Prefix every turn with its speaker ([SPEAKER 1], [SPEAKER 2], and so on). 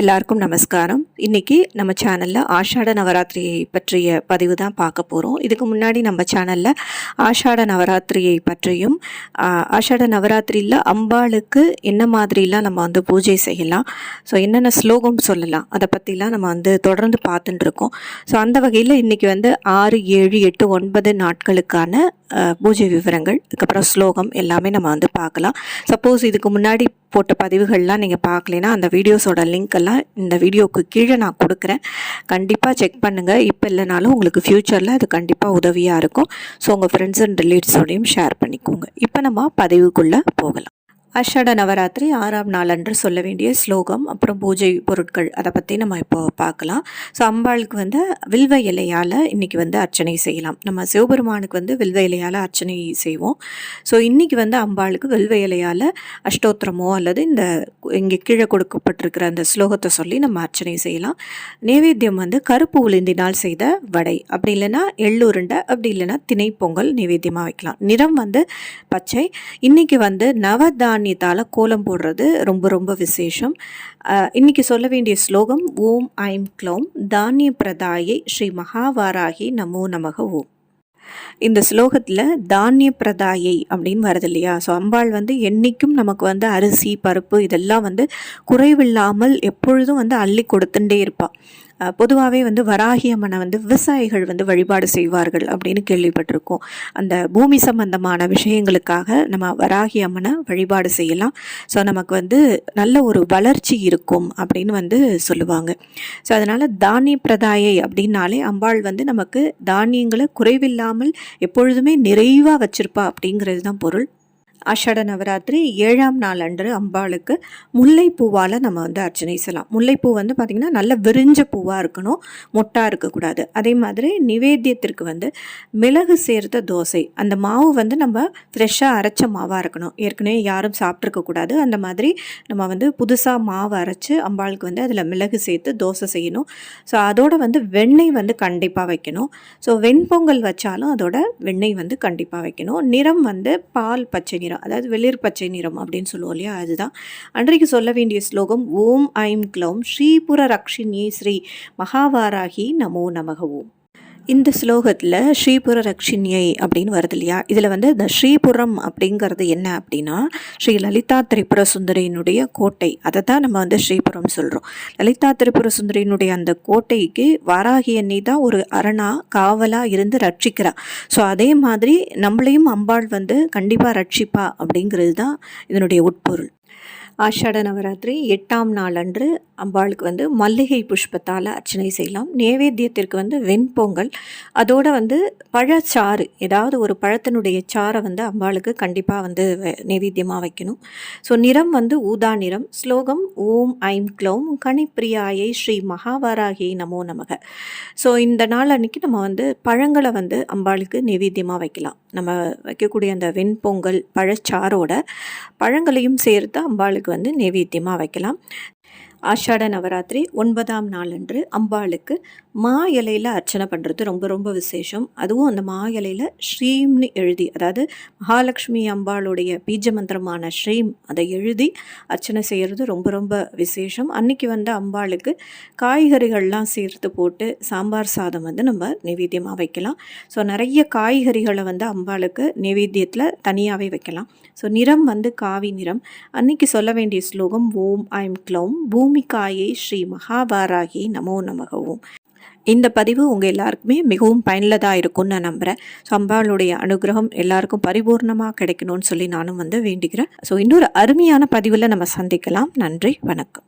[SPEAKER 1] எல்லாருக்கும் நமஸ்காரம். இன்றைக்கி நம்ம சேனலில் ஆஷாட நவராத்திரியை பற்றிய பதிவு தான் பார்க்க போகிறோம் இதுக்கு முன்னாடி நம்ம சேனலில் ஆஷாட நவராத்திரியை பற்றியும் ஆஷாட நவராத்திரியில் அம்பாளுக்கு என்ன மாதிரிலாம் நம்ம வந்து பூஜை செய்யலாம். ஸோ என்னென்ன ஸ்லோகம் சொல்லலாம். அதை பற்றிலாம் நம்ம வந்து தொடர்ந்து பார்த்துட்டு இருக்கோம். ஸோ அந்த வகையில் இன்றைக்கி வந்து ஆறு ஏழு எட்டு ஒன்பது நாட்களுக்கான பூஜை விவரங்கள் அதுக்கப்புறம் ஸ்லோகம் எல்லாமே நம்ம வந்து பார்க்கலாம். சப்போஸ் இதுக்கு முன்னாடி போட்ட பதிவுகள்லாம் நீங்கள் பார்க்கலனா அந்த வீடியோஸோட லிங்க் எல்லாம் இந்த வீடியோவுக்கு கீழே நான் கொடுக்குறேன். கண்டிப்பாக செக் பண்ணுங்கள் இப்போ இல்லைனாலும் உங்களுக்கு ஃப்யூச்சரில் அது கண்டிப்பாக உதவியாக இருக்கும். ஸோ உங்கள் ஃப்ரெண்ட்ஸ் அண்ட் ரிலேட்டிவ்ஸோடையும் ஷேர் பண்ணிக்கோங்க. இப்போ நம்ம பதிவுக்குள்ளே போகலாம். அஷாட நவராத்திரி ஆறாம் நாள் அன்று சொல்ல வேண்டிய ஸ்லோகம் அப்புறம் பூஜை பொருட்கள் அதை பற்றி நம்ம இப்போ பார்க்கலாம். ஸோ அம்பாளுக்கு வந்து வில்வ இலையால் இன்றைக்கி வந்து அர்ச்சனை செய்யலாம். நம்ம சிவபெருமானுக்கு வந்து வில்வ இலையால் அர்ச்சனை செய்வோம். ஸோ இன்றைக்கி வந்து அம்பாளுக்கு வில்வ இலையால் அஷ்டோத்திரமோ அல்லது இந்த இங்கே கீழே கொடுக்கப்பட்டிருக்கிற அந்த ஸ்லோகத்தை சொல்லி நம்ம அர்ச்சனை செய்யலாம். நைவேத்தியம் வந்து கருப்பு உளுந்தினால் செய்த வடை. அப்படி இல்லைன்னா எள்ளுருண்டை அப்படி இல்லைன்னா திணைப்பொங்கல் நைவேத்தியமாக வைக்கலாம். நிறம் வந்து பச்சை. இன்றைக்கி வந்து நவதானியத்தால் கோலம் போடுறது ரொம்ப ரொம்ப விசேஷம். இன்றைக்கி இன்னைக்கு சொல்ல வேண்டிய ஸ்லோகம் ஓம் ஐம் க்ளோம் தானிய பிரதாயை ஸ்ரீ மகாவாராகி நமோ நமக ஓம். இந்த ஸ்லோகத்தில் தானிய பிரதாயை அப்படின்னு வருது இல்லையா? ஸோ அம்பாள் வந்து என்றைக்கும் நமக்கு வந்து அரிசி பருப்பு இதெல்லாம் வந்து குறைவில்லாமல் எப்பொழுதும் வந்து அள்ளி கொடுத்துட்டே இருப்பாள் பொதுவாகவே வந்து வராகி அம்மனை வந்து விவசாயிகள் வந்து வழிபாடு செய்வார்கள் அப்படின்னு கேள்விப்பட்டிருக்கோம். அந்த பூமி சம்பந்தமான விஷயங்களுக்காக நம்ம வராகி அம்மனை வழிபாடு செய்யலாம். ஸோ நமக்கு வந்து நல்ல ஒரு வளர்ச்சி இருக்கும் அப்படின்னு வந்து சொல்லுவாங்க. ஸோ அதனால் தானிய பிரதாயை அப்படின்னாலே அம்பாள் வந்து நமக்கு தானியங்களை குறைவில்லாமல் எப்பொழுதுமே நிறைவாக வச்சுருப்பா அப்படிங்கிறது தான் பொருள். அஷட நவராத்திரி ஏழாம் நாள் அன்று அம்பாளுக்கு முல்லைப்பூவால் நம்ம வந்து அர்ச்சனை செய்யலாம். முல்லைப்பூ வந்து பார்த்திங்கன்னா நல்ல விரிஞ்ச பூவாக இருக்கணும். மொட்டாக இருக்கக்கூடாது. அதே மாதிரி நிவேத்தியத்திற்கு வந்து மிளகு சேர்த்த தோசை. அந்த மாவு வந்து நம்ம ஃப்ரெஷ்ஷாக அரைச்ச மாவாக இருக்கணும். ஏற்கனவே யாரும் சாப்பிட்ருக்கக்கூடாது அந்த மாதிரி நம்ம வந்து புதுசாக மாவு அரைச்சி அம்பாளுக்கு வந்து அதில் மிளகு சேர்த்து தோசை செய்யணும். ஸோ அதோட வந்து வெண்ணெய் வந்து கண்டிப்பாக வைக்கணும். ஸோ வெண்பொங்கல் வச்சாலும் அதோட வெண்ணெய் வந்து கண்டிப்பாக வைக்கணும். நிறம் வந்து பால் பச்சை நிறம் அதாவது வெளிர் பச்சை நிறம் அப்படின்னு சொல்லுவோம் இல்லையா? அதுதான். அன்றைக்கு சொல்ல வேண்டிய ஸ்லோகம் ஓம் ஐம் க்ளௌம் ஸ்ரீபுர ரக்ஷினி ஸ்ரீ மகாவாராகி நமோ நமக ஓம். இந்த ஸ்லோகத்தில் ஸ்ரீபுர ரக்ஷிணியை அப்படின்னு வருது இல்லையா? இதில் வந்து இந்த ஸ்ரீபுரம் அப்படிங்கிறது என்ன அப்படின்னா ஸ்ரீ லலிதா திரிபுர சுந்தரியினுடைய கோட்டை. அதை தான் நம்ம வந்து ஸ்ரீபுரம் சொல்கிறோம் லலிதா திரிபுர சுந்தரியினுடைய அந்த கோட்டைக்கு வாராகி அண்ணி தான் ஒரு அரணா காவலாக இருந்து ரட்சிக்கிறா. ஸோ அதே மாதிரி நம்மளையும் அம்பாள் வந்து கண்டிப்பாக ரட்சிப்பா அப்படிங்கிறது தான் இதனுடைய உட்பொருள். ஆஷாட நவராத்திரி எட்டாம் நாள் அன்று அம்பாளுக்கு வந்து மல்லிகை புஷ்பத்தால் அர்ச்சனை செய்யலாம். நேவேத்தியத்திற்கு வந்து வெண்பொங்கல். அதோடு வந்து பழச்சாறு ஏதாவது ஒரு பழத்தினுடைய சாறை வந்து அம்பாளுக்கு கண்டிப்பாக வந்து நைவேத்தியமாக வைக்கணும். ஸோ நிறம் வந்து ஊதா நிறம். ஸ்லோகம் ஓம் ஐம் க்ளௌம் கணிப்பிரியாயை ஸ்ரீ மகாவாராகி நமோ நமக. ஸோ இந்த நாள் அன்னைக்கு நம்ம வந்து பழங்களை வந்து அம்பாளுக்கு நைவேத்தியமாக வைக்கலாம். நம்ம வைக்கக்கூடிய அந்த வெண்பொங்கல் பழச்சாரோட பழங்களையும் சேர்த்து அம்பாளுக்கு வந்து நெவேத்தியமாக வைக்கலாம். ஆஷாட நவராத்திரி ஒன்பதாம் நாளன்று அம்பாளுக்கு மா இலையில் அர்ச்சனை பண்ணுறது ரொம்ப ரொம்ப விசேஷம். அதுவும் அந்த மா இலையில் ஸ்ரீம்னு எழுதி அதாவது மகாலட்சுமி அம்பாளுடைய பீஜ மந்திரமான ஸ்ரீம் அதை எழுதி அர்ச்சனை செய்கிறது ரொம்ப ரொம்ப விசேஷம். அன்னைக்கு வந்து அம்பாளுக்கு காய்கறிகள்லாம் சேர்த்து போட்டு சாம்பார் சாதம் வந்து நம்ம நைவேத்தியமாக வைக்கலாம். ஸோ நிறைய காய்கறிகளை வந்து அம்பாளுக்கு நைவேத்தியத்தில் தனியாகவே வைக்கலாம். ஸோ நிறம் வந்து காவி நிறம். அன்னைக்கு சொல்ல வேண்டிய ஸ்லோகம் ஓம் ஐம் க்ளௌம் பூமிக்காயை ஸ்ரீ மகாபாராகி நமோ நமகவும். இந்த பதிவு உங்கள் எல்லாருக்குமே மிகவும் பயனுள்ளதாக இருக்கும்னு நான் நம்புகிறேன் ஸோ அம்பாளுடைய அனுகிரகம் எல்லாருக்கும் பரிபூர்ணமாக கிடைக்கணும்னு சொல்லி நானும் வந்து வேண்டிக்கிறேன் ஸோ இன்னொரு அருமையான பதிவில் நம்ம சந்திக்கலாம். நன்றி வணக்கம்.